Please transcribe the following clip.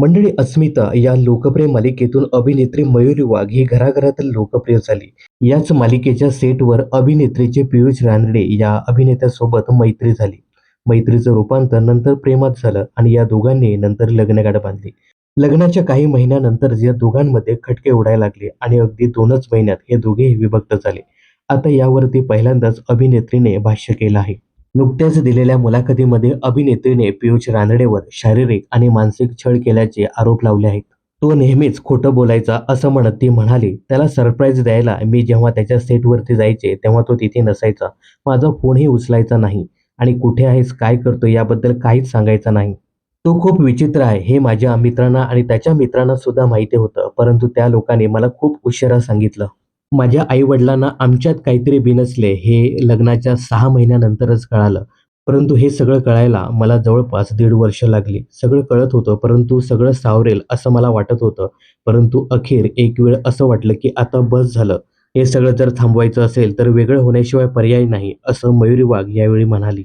मंडळी अस्मिता या लोकप्रिय मालिकेतून अभिनेत्री मयुरी वाघ ही घराघरातील लोकप्रिय झाली. याच मालिकेच्या सेटवर अभिनेत्रीचे पियुष रानडे या अभिनेत्यासोबत मैत्री झाली. मैत्रीचं रूपांतर नंतर प्रेमात झालं आणि या दोघांनी नंतर लग्नगाठ बांधली. लग्नाच्या काही महिन्यानंतर या दोघांमध्ये खटके उडायला लागले आणि अगदी दोनच महिन्यात हे दोघेही विभक्त झाले. आता यावरती पहिल्यांदाच अभिनेत्रीने भाष्य केलं आहे. नुकत्याच दिलेल्या मुलाखतीमध्ये अभिनेत्रीने पियुष रानडेवर शारीरिक आणि मानसिक छळ केल्याचे आरोप लावले आहेत. तो नेहमीच खोटं बोलायचा असं म्हणत ती म्हणाली त्याला सरप्राईज द्यायला मी जेव्हा त्याच्या सेटवरती जायचे तेव्हा तो तिथे नसायचा. माझा फोनही उचलायचा नाही. आणि कुठे आहेस काय करतो याबद्दल काहीच सांगायचा नाही. तो खूप विचित्र आहे हे माझ्या मित्रांना आणि त्याच्या मित्रांना सुद्धा माहिती होतं परंतु त्या लोकांनी मला खूप उशिरा सांगितलं. माझ्या आई वडिलांना आमच्यात काहीतरी बिनसले हे लग्नाच्या सहा महिन्यानंतरच कळालं. परंतु हे सगळं कळायला मला जवळपास दीड वर्ष लागली. सगळं कळत होतं परंतु सगळं सावरेल असं मला वाटत होतं. परंतु अखेर एक वेळ असं वाटलं की आता बस झालं. हे सगळं जर थांबवायचं असेल तर वेगळं होण्याशिवाय पर्याय नाही असं मयुरी वाघ यावेळी म्हणाली.